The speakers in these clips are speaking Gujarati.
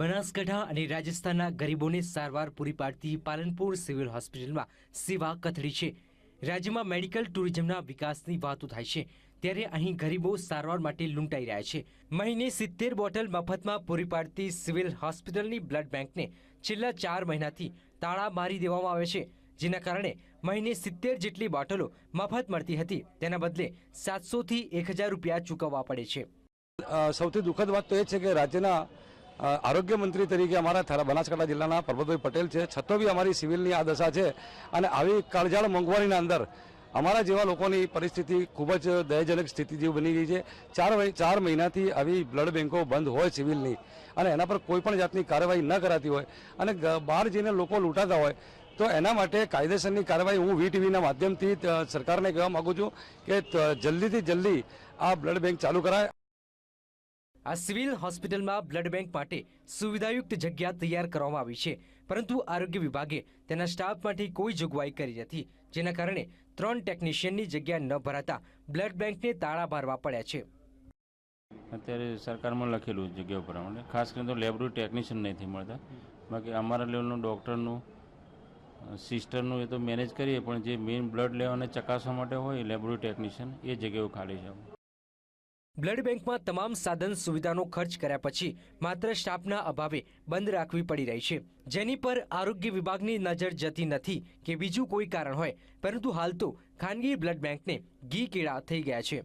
બનાસકાંઠા અને રાજસ્થાનના ગરીબોને સારવાર પૂરી પાડતી પાલનપુર સિવિલ હોસ્પિટલમાં સેવા કથળી છે. રાજ્યમાં મેડિકલ ટુરિઝમના વિકાસની વાતો થાય છે. ત્યારે અહીં ગરીબો સારવાર માટે લૂંટાઈ રહ્યા છે. મહિને સિત્તેર બોટલ મફતમાં પૂરી પાડતી સિવિલ હોસ્પિટલની બ્લડ બેંકને છેલ્લા ચાર મહિનાથી તાળા મારી દેવામાં આવે છે, જેના કારણે મહિને સિત્તેર જેટલી બોટલો મફત મળતી હતી. તેના બદલે સાતસોથી એક હજાર રૂપિયા ચૂકવવા પડે છે. સૌથી દુઃખદ વાત તો એ છે કે રાજ્યના આરોગ્ય મંત્રી તરીકે અમારા બનાસકાંઠા જિલ્લાના પરબતભાઈ પટેલ છે. છતાં બી અમારી સિવિલની આ દશા છે અને આવી કાળજાળ મોંઘવારીના અંદર અમારા જેવા લોકોની પરિસ્થિતિ ખૂબ જ દયજનક સ્થિતિ જેવી બની ગઈ છે. ચાર ચાર મહિનાથી આવી બ્લડ બેન્કો બંધ હોય સિવિલની અને એના પર કોઈ પણ જાતની કાર્યવાહી ન કરાતી હોય અને બહાર જઈને લોકો લૂંટાતા હોય તો એના માટે કાયદેસરની કાર્યવાહી હું વીટીવીના માધ્યમથી સરકારને કહેવા માગું છું કે જલ્દીથી જલ્દી આ બ્લડ બેંક ચાલુ કરાય. આ સિવિલ હોસ્પિટલમાં બ્લડ બેંક માટે સુવિધાયુક્ત જગ્યા તૈયાર કરવામાં આવી છે. પરંતુ આરોગ્ય વિભાગે તેના સ્ટાફ માટે કોઈ જોગવાઈ કરી નથી, જેના કારણે ત્રણ ટેકનિશિયનની જગ્યા ન ભરાતા બ્લડ બેંકને તાળા મારવા પડ્યા છે. અત્યારે સરકારમાં લખેલું જગ્યા ઉપર આપણે ખાસ કરીને તો લેબોરેટરી ટેકનિશિયન નથી મળતા. બાકી અમારા લેવલનું ડૉક્ટરનું, સિસ્ટરનું એ તો મેનેજ કરીએ, પણ જે મેઇન બ્લડ લેવાને ચકાસવા માટે હોય લેબોરેટરી ટેકનિશિયન એ જગ્યાઓ ખાલી છે. બ્લડ બેંકમાં તમામ સાધન સુવિધાનો ખર્ચ કર્યા પછી માત્ર સ્ટાફના અભાવે બંધ રાખવી પડી રહી છે. જેની પર આરોગ્ય વિભાગની નજર જતી નથી કે બીજું કોઈ કારણ હોય. પરંતુ હાલ તો ખાનગી બ્લડ બેંકને ઘી કેળા થઈ ગયા છે.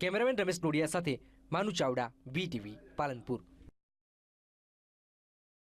કેમેરામેન રમેશ ટોડિયા સાથે માનુ ચાવડા વીટીવી પાલનપુર.